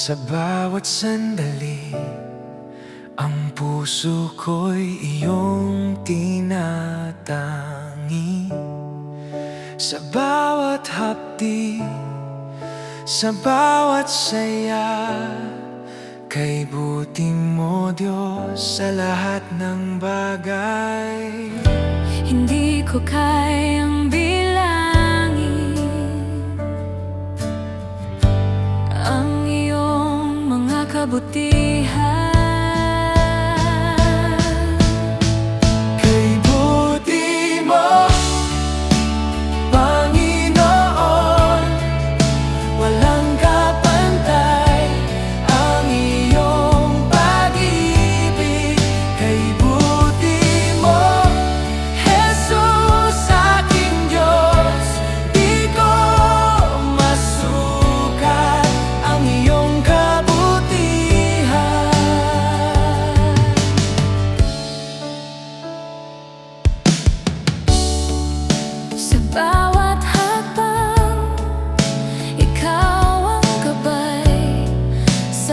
Sa bawat sandali Ang puso ko'y iyong tinatangi. Sa bawat hapdi Sa bawat saya Kay buti mo Diyos Sa lahat ng bagay. Hindi ko kayang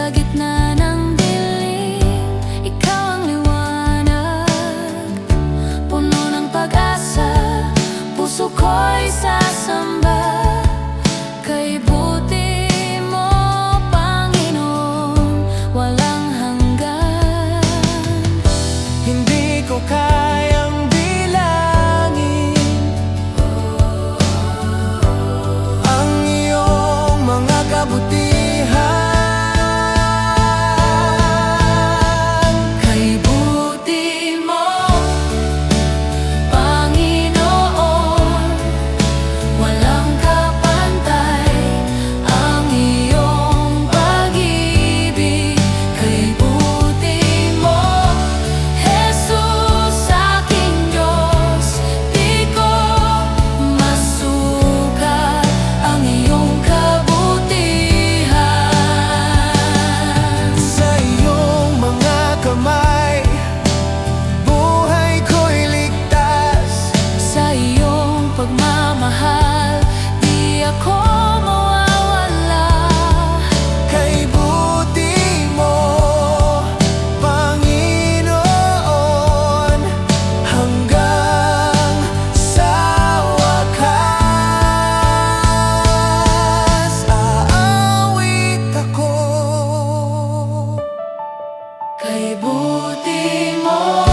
sa gitna pagmamahal. Di ako mawawala. Kay buti mo, Panginoon Hanggang sa wakas Aawit ako. Kay buti mo